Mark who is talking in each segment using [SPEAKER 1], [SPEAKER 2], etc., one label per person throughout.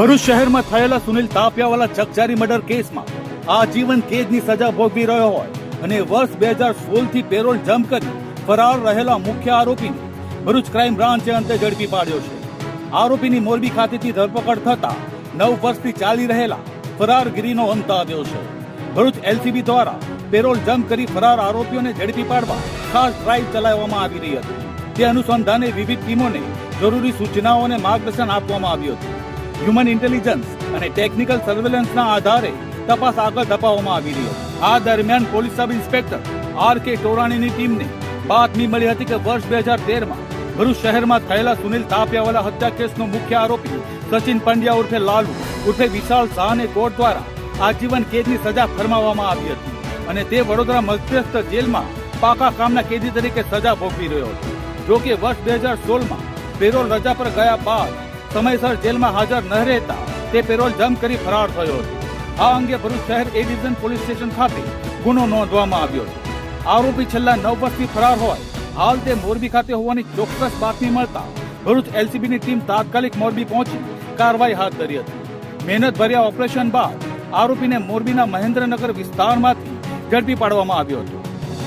[SPEAKER 1] ભરૂચ શહેરમાં થયેલા સુનિલ તાપિયાવાલા ચકચારી મર્ડર કેસમાં આજીવન કેદની સજા ભોગવી રહ્યો હોય અને વર્ષ બે હજાર સોળ પેરોલ જમ્પ કરી ફરાર રહેલા મુખ્ય આરોપીને ભરૂચ ક્રાઇમ બ્રાન્ચે અંતે ઝડપી પાડ્યો છે. આરોપીની મોરબી ખાતેથી ધરપકડ થતા નવ વર્ષથી ચાલી રહેલા ફરારગીરીનો અંત આવ્યો છે. ભરૂચ એલસીબી દ્વારા પેરોલ જમ્પ કરી ફરાર આરોપીઓને ઝડપી પાડવા ખાસ ડ્રાઇવ ચલાવવામાં આવી રહી હતી. તે અનુસંધાને વિવિધ ટીમોને જરૂરી સૂચનાઓ અને માર્ગદર્શન આપવામાં આવ્યું હતું. હ્યુમન ઇન્ટેલિજન્સ અને ટેકનિકલ સર્વેલન્સના આધારે તપાસ આગળ ધપાવવામાં આવી રહી આ દરમિયાન police sub inspector R K ટોરાણીની ટીમને બાતમી મળી હતી કે વર્ષ બે હજાર તેરમાં ભરૂચ શહેરમાં થયેલા સુનિલ તાપિયાવાલા હત્યા કેસનો મુખ્ય આરોપી સચિન પંડ્યા ઉર્ફે લાલુ ઉર્ફે વિશાલ શાહને કોર્ટ દ્વારા આજીવન કેદની સજા ફરમાવવામાં આવી હતી અને તે વડોદરા મધ્યસ્થ જેલમાં પાકા કામના કેદી તરીકે સજા ભોગવી રહ્યો હતો. જો કે વર્ષ બે હજાર સોળમાં પેરોલ રજા પર ગયા બાદ સમયસર જેલમાં હાજર ન રહેતા તે પેરોલ જમ કરી ફરાર થયો હતો. આ અંગે ભરૂચ શહેર એ ડિવિઝન પોલીસ સ્ટેશન ખાતે ગુનો નોંધવામાં આવ્યો છે. આરોપી છેલ્લા નવ વર્ષથી ફરાર હોય, હાલ તે મોરબી ખાતે હોવાની ચોક્કસ બાતમી મળતા ભરૂચ એલસીબીની ટીમ તાત્કાલિક મોરબી પહોંચી કાર્યવાહી હાથ ધરી હતી. મહેનત ભર્યા ઓપરેશન બાદ આરોપીને મોરબીના મહેન્દ્રનગર વિસ્તારમાંથી ઝડપી પાડવામાં આવ્યો હતો.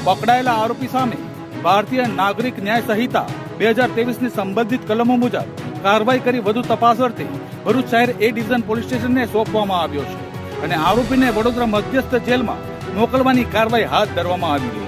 [SPEAKER 1] પકડાયેલા આરોપી સામે ભારતીય નાગરિક ન્યાય સંહિતા બે હજારની સંબંધિત કલમો મુજબ કાર્યવાહી કરી વધુ તપાસ અર્થે ભરૂચ શહેર એ ડિવિઝન પોલીસ સ્ટેશનને સોંપવામાં આવ્યો છે. અને આરોપીને વડોદરા મધ્યસ્થ જેલમાં મોકલવાની કાર્યવાહી હાથ ધરવામાં આવી છે.